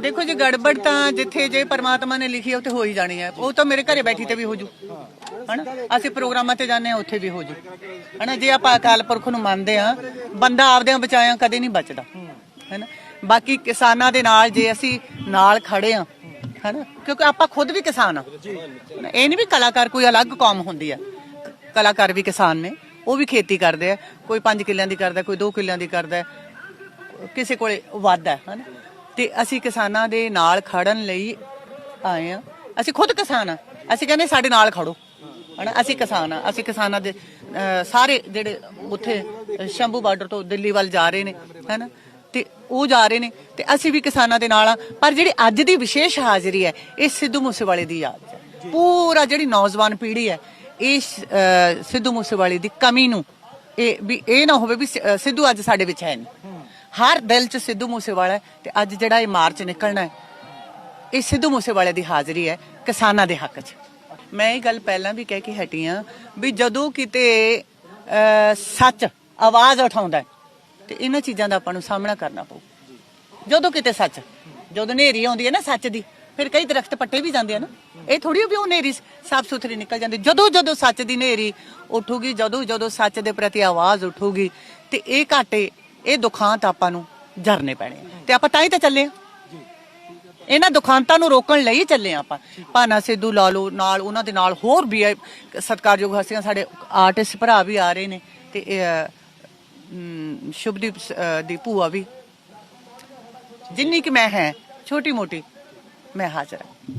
ਦੇਖੋ ਜੀ, ਗੜਬੜ ਤਾਂ ਜਿੱਥੇ ਜੇ ਪਰਮਾਤਮਾ ਨੇ ਲਿਖੀ ਹੈ ਉੱਥੇ ਹੋ ਹੀ ਜਾਣੀ ਹੈ। ਉਹ ਤਾਂ ਮੇਰੇ ਘਰੇ ਬੈਠੀ ਤੇ ਵੀ ਹੋ ਜੂ। ਹਨਾ? ਅਸੀਂ ਪ੍ਰੋਗਰਾਮਾਂ ਤੇ ਜਾਂਦੇ ਆ ਉੱਥੇ ਵੀ ਹੋ ਜੂ। ਹਨਾ? ਜੇ ਆਪਾਂ ਅਕਾਲ ਪੁਰਖ ਨੂੰ ਮੰਨਦੇ ਆ ਬੰਦਾ ਆਪਦਿਆਂ ਬਚਾਇਆ, ਕਦੇ ਨਹੀਂ ਬਚਦਾ। ਹੈਨਾ? ਬਾਕੀ ਕਿਸਾਨਾਂ ਦੇ ਨਾਲ ਜੇ ਅਸੀਂ ਨਾਲ ਖੜੇ ਆ ਹੈਨਾ? ਕਿਉਂਕਿ ਆਪਾਂ ਖੁਦ ਵੀ ਕਿਸਾਨ ਆ ਇਹ ਨਹੀਂ ਵੀ ਕਲਾਕਾਰ ਕੋਈ ਅਲੱਗ ਕੌਮ ਹੁੰਦੀ ਆ ਕਲਾਕਾਰ ਵੀ ਕਿਸਾਨ ਨੇ, ਉਹ ਵੀ ਖੇਤੀ ਕਰਦੇ ਆ। ਕੋਈ 5 ਕਿੱਲਿਆਂ ਦੀ ਕਰਦਾ, ਕੋਈ 2 ਕਿੱਲਿਆਂ ਦੀ ਕਰਦਾ। ਕਿਸੇ ਕੋਲੇ ਵੱਧ ਹੈ, ਹਨਾ? ਤੇ ਅਸੀਂ ਕਿਸਾਨਾਂ ਦੇ ਨਾਲ ਖੜਨ ਲਈ ਆਏ ਆ ਅਸੀਂ ਖੁਦ ਕਿਸਾਨ ਆ ਅਸੀਂ ਕਹਿੰਦੇ ਸਾਡੇ ਨਾਲ ਖੜੋ। ਹਨਾ? ਅਸੀਂ ਕਿਸਾਨ ਆ ਅਸੀਂ ਕਿਸਾਨਾਂ ਦੇ ਸਾਰੇ ਜਿਹੜੇ ਉੱਥੇ ਸ਼ੰਭੂ ਬਾਰਡਰ ਤੋਂ ਦਿੱਲੀ ਵੱਲ ਜਾ ਰਹੇ ਨੇ ਹਨਾ? ਤੇ ਉਹ ਜਾ ਰਹੇ ਨੇ ਤੇ ਅਸੀਂ ਵੀ ਕਿਸਾਨਾਂ ਦੇ ਨਾਲ ਆ ਪਰ ਜਿਹੜੀ ਅੱਜ ਦੀ ਵਿਸ਼ੇਸ਼ ਹਾਜ਼ਰੀ ਹੈ ਇਹ ਸਿੱਧੂ ਮੂਸੇਵਾਲੇ ਦੀ ਯਾਦ ਹੈ। ਪੂਰਾ ਜਿਹੜੀ ਨੌਜਵਾਨ ਪੀੜ੍ਹੀ ਹੈ ਇਸ ਅਹ, ਸਿੱਧੂ ਮੂਸੇਵਾਲੇ ਦੀ ਕਮੀ ਨੂੰ ਇਹ ਵੀ ਇਹ ਨਾ ਹੋਵੇ ਵੀ ਸਿੱਧੂ ਅੱਜ ਸਾਡੇ ਵਿੱਚ ਹੈ ਨਹੀਂ। ਹਰ ਦਿਲ 'ਚ ਸਿੱਧੂ ਮੂਸੇਵਾਲਾ ਤੇ ਅੱਜ ਜਿਹੜਾ ਇਹ ਮਾਰਚ ਨਿਕਲਣਾ ਹੈ, ਇਹ ਸਿੱਧੂ ਮੂਸੇਵਾਲੇ ਦੀ ਹਾਜ਼ਰੀ ਹੈ ਕਿਸਾਨਾਂ ਦੇ ਹੱਕ 'ਚ। ਮੈਂ ਇਹ ਗੱਲ ਪਹਿਲਾਂ ਵੀ ਕਹਿ ਕੇ ਹਟੀ ਆ ਵੀ ਜਦੋਂ ਕਿਤੇ ਸੱਚ ਆਵਾਜ਼ ਉਠਾਉਂਦਾ ਤੇ ਇਹਨਾਂ ਚੀਜ਼ਾਂ ਦਾ ਆਪਾਂ ਨੂੰ ਸਾਹਮਣਾ ਕਰਨਾ ਪਊ। ਜਦੋਂ ਕਿਤੇ ਸੱਚ, ਜਦੋਂ ਨੇਰੀ ਆਉਂਦੀ ਹੈ ਨਾ ਸੱਚ ਦੀ, ਫਿਰ ਕਈ ਦਰਖਤ ਪੱਟੇ ਵੀ ਜਾਂਦੇ ਆ ਨਾ। ਇਹ ਥੋੜੀ ਵੀ ਉਹ ਨੇਰੀ ਸਾਫ਼ ਸੁਥਰੀ ਨਿਕਲ ਜਾਂਦੀ। ਜਦੋਂ ਜਦੋਂ ਸੱਚ ਦੀ ਨੇਰੀ ਉੱਠੂਗੀ, ਜਦੋਂ ਜਦੋਂ ਸੱਚ ਦੇ ਪ੍ਰਤੀ ਆਵਾਜ਼ ਉਠੂਗੀ, ਤੇ ਇਹ ਘਾਟੇ ਇਹ ਦੁਖਾਂਤ ਆਪਾਂ ਨੂੰ ਜਰਨੇ ਪੈਣੇ ਆ। ਤੇ ਆਪਾਂ ਤਾਂ ਹੀ ਤਾਂ ਚੱਲੇ ਆ। ਇਹਨਾਂ ਦੁਖਾਂਤਾਂ ਨੂੰ ਰੋਕਣ ਲਈ ਚੱਲੇ ਆ ਆਪਾਂ। ਭਾਨਾ ਸਿੱਧੂ ਲਾ ਲਓ ਨਾਲ ਉਹਨਾਂ ਦੇ ਨਾਲ ਹੋਰ ਵੀ ਹੈ ਸਤਿਕਾਰਯੋਗ ਹਸਤੀਆਂ ਸਾਡੇ ਆਰਟਿਸਟ ਭਰਾ ਵੀ ਆ ਰਹੇ ਨੇ ਤੇ ਇਹ, ਅਮ, ਸ਼ੁਭਦੀਪ ਸ- ਅ, ਦੀ ਭੂਆ ਵੀ। ਜਿੰਨੀ ਕਿ ਮੈਂ ਹੈ ਛੋਟੀ ਮੋਟੀ ਮੈਂ ਹਾਜ਼ਰ ਹਾਂ।